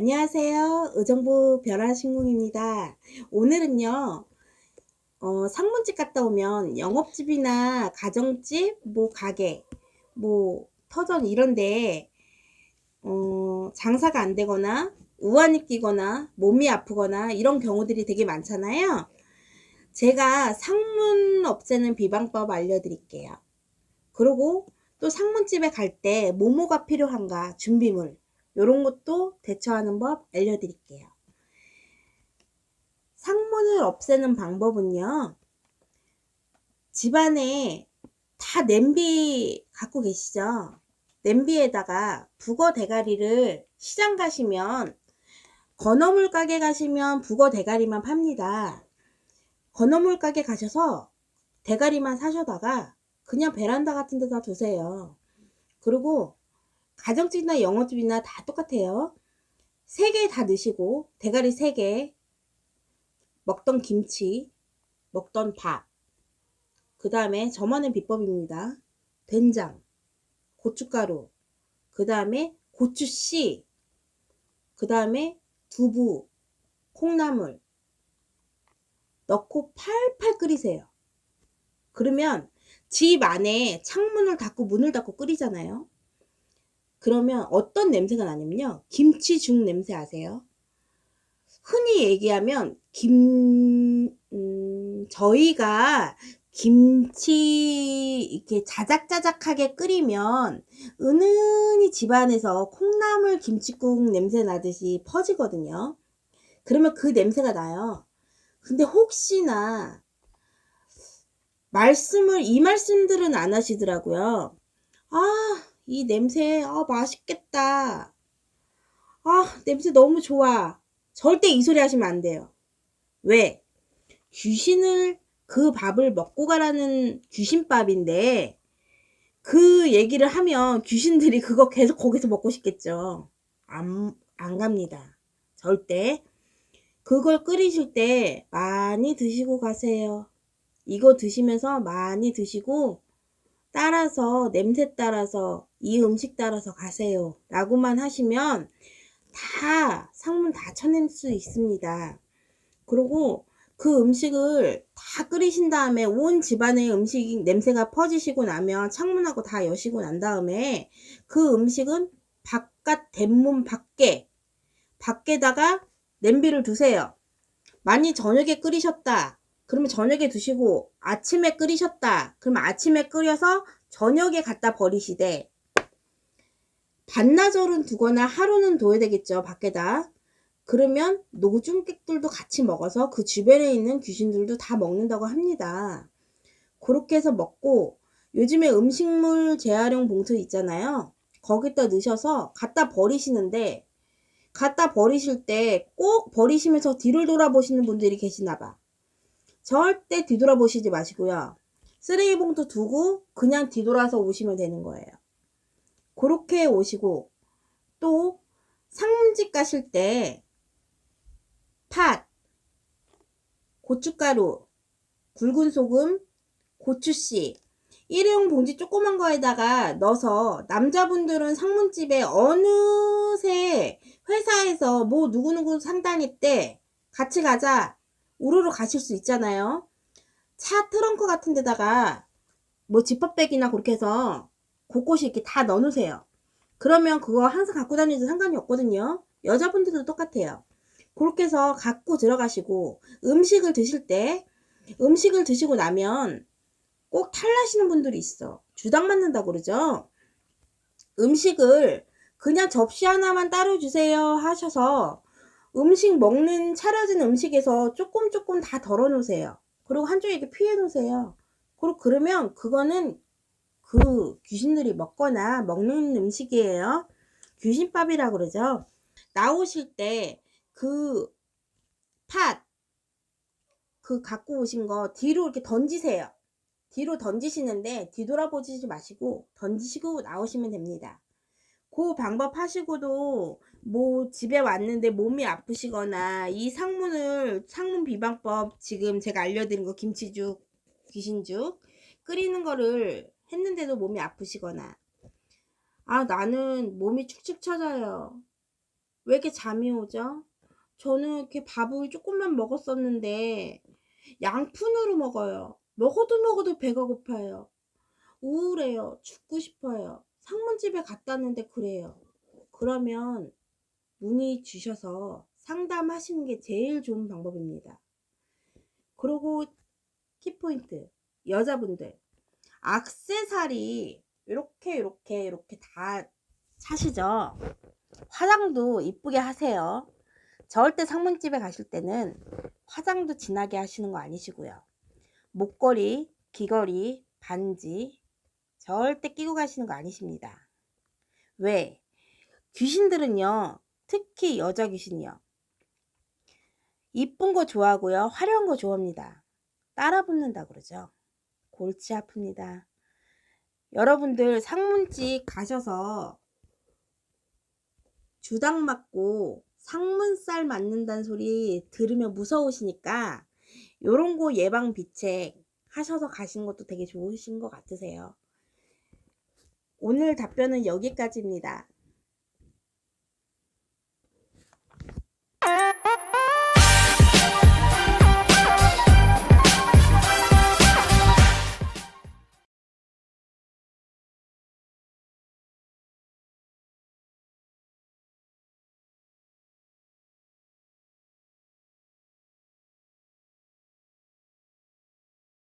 안녕하세요. 의정부 벼라신궁입니다. 오늘은요, 어, 상문집 갔다 오면 영업집이나 가정집, 뭐 가게, 뭐 터전 이런데 어, 장사가 안 되거나 우환이 끼거나 몸이 아프거나 이런 경우들이 되게 많잖아요. 제가 상문 없애는 비방법 알려드릴게요. 그리고 또 상문집에 갈 때 뭐뭐가 필요한가 준비물 이런 것도 대처하는 법 알려드릴게요. 상문을 없애는 방법은요. 집안에 다 냄비 갖고 계시죠? 냄비에다가 북어 대가리를 시장 가시면 건어물 가게 가시면 북어 대가리만 팝니다. 건어물 가게 가셔서 대가리만 사셔다가 그냥 베란다 같은 데다 두세요. 그리고 가정집이나 영어집이나 다 똑같아요. 세개다 넣으시고 대가리 세 개, 먹던 김치, 먹던 밥, 그 다음에 저만의 비법입니다. 된장, 고춧가루, 그 다음에 고추씨, 그 다음에 두부, 콩나물 넣고 팔팔 끓이세요. 그러면 집 안에 창문을 닫고 문을 닫고 끓이잖아요. 그러면 어떤 냄새가 나냐면요. 김치죽 냄새 아세요? 흔히 얘기하면 김 음, 저희가 김치 이렇게 자작자작하게 끓이면 은은히 집안에서 콩나물 김치국 냄새 나듯이 퍼지거든요. 그러면 그 냄새가 나요. 근데 혹시나 말씀을 이 말씀들은 안 하시더라고요. 아, 이 냄새 아 맛있겠다. 아, 냄새 너무 좋아. 절대 이 소리 하시면 안 돼요. 왜? 귀신을 그 밥을 먹고 가라는 귀신밥인데 그 얘기를 하면 귀신들이 그거 계속 거기서 먹고 싶겠죠. 안, 안 갑니다. 절대. 그걸 끓이실 때 많이 드시고 가세요. 이거 드시면서 많이 드시고 따라서 냄새 따라서 이 음식 따라서 가세요. 라고만 하시면 다 상문 다 쳐낼 수 있습니다. 그리고 그 음식을 다 끓이신 다음에 온 집안의 음식 냄새가 퍼지시고 나면 창문하고 다 여시고 난 다음에 그 음식은 바깥 대문 밖에 밖에다가 냄비를 두세요. 많이 저녁에 끓이셨다. 그러면 저녁에 드시고 아침에 끓이셨다. 그러면 아침에 끓여서 저녁에 갖다 버리시되 반나절은 두거나 하루는 둬야 되겠죠. 밖에다. 그러면 노중객들도 같이 먹어서 그 주변에 있는 귀신들도 다 먹는다고 합니다. 그렇게 해서 먹고 요즘에 음식물 재활용 봉투 있잖아요. 거기다 넣으셔서 갖다 버리시는데 갖다 버리실 때 꼭 버리시면서 뒤를 돌아보시는 분들이 계시나 봐. 절대 뒤돌아보시지 마시고요. 쓰레기 봉투 두고 그냥 뒤돌아서 오시면 되는 거예요. 그렇게 오시고 또 상문집 가실 때 팥, 고춧가루, 굵은 소금, 고추씨 일회용 봉지 조그만 거에다가 넣어서 남자분들은 상문집에 어느새 회사에서 뭐 누구누구 산다니 때 같이 가자 우르르 가실 수 있잖아요. 차 트렁크 같은 데다가 뭐 지퍼백이나 그렇게 해서 곳곳이 이렇게 다 넣어놓으세요. 그러면 그거 항상 갖고 다니도 상관이 없거든요. 여자분들도 똑같아요. 그렇게 해서 갖고 들어가시고 음식을 드실 때 음식을 드시고 나면 꼭 탈나시는 분들이 있어. 주당 맞는다고 그러죠. 음식을 그냥 접시 하나만 따로 주세요 하셔서 음식 먹는 차려진 음식에서 조금 조금 다 덜어 놓으세요. 그리고 한쪽에 이렇게 피해 놓으세요. 그리고 그러면 그거는 그 귀신들이 먹거나 먹는 음식이에요. 귀신밥이라 그러죠. 나오실 때 그 팥, 그 갖고 오신 거 뒤로 이렇게 던지세요. 뒤로 던지시는데 뒤돌아보지 마시고 던지시고 나오시면 됩니다. 그 방법 하시고도 뭐 집에 왔는데 몸이 아프시거나 이 상문을 상문 비방법 지금 제가 알려드린 거 김치죽 귀신죽 끓이는 거를 했는데도 몸이 아프시거나 아 나는 몸이 축축 처져요 왜 이렇게 잠이 오죠? 저는 이렇게 밥을 조금만 먹었었는데 양푼으로 먹어요. 먹어도 먹어도 배가 고파요. 우울해요. 죽고 싶어요. 상문집에 갔다 왔는데 그래요. 그러면 문의 주셔서 상담하시는 게 제일 좋은 방법입니다. 그리고 키포인트 여자분들 악세사리 이렇게 이렇게 이렇게 다 사시죠. 화장도 이쁘게 하세요. 절대 상문집에 가실 때는 화장도 진하게 하시는 거 아니시고요. 목걸이, 귀걸이, 반지 절대 끼고 가시는 거 아니십니다. 왜? 귀신들은요, 특히 여자 귀신이요. 이쁜 거 좋아하고요, 화려한 거 좋아합니다. 따라 붙는다 그러죠. 골치 아픕니다. 여러분들 상문집 가셔서 주당 맞고 상문살 맞는다는 소리 들으면 무서우시니까 요런 거 예방 비책 하셔서 가시는 것도 되게 좋으신 것 같으세요. 오늘 답변은 여기까지입니다.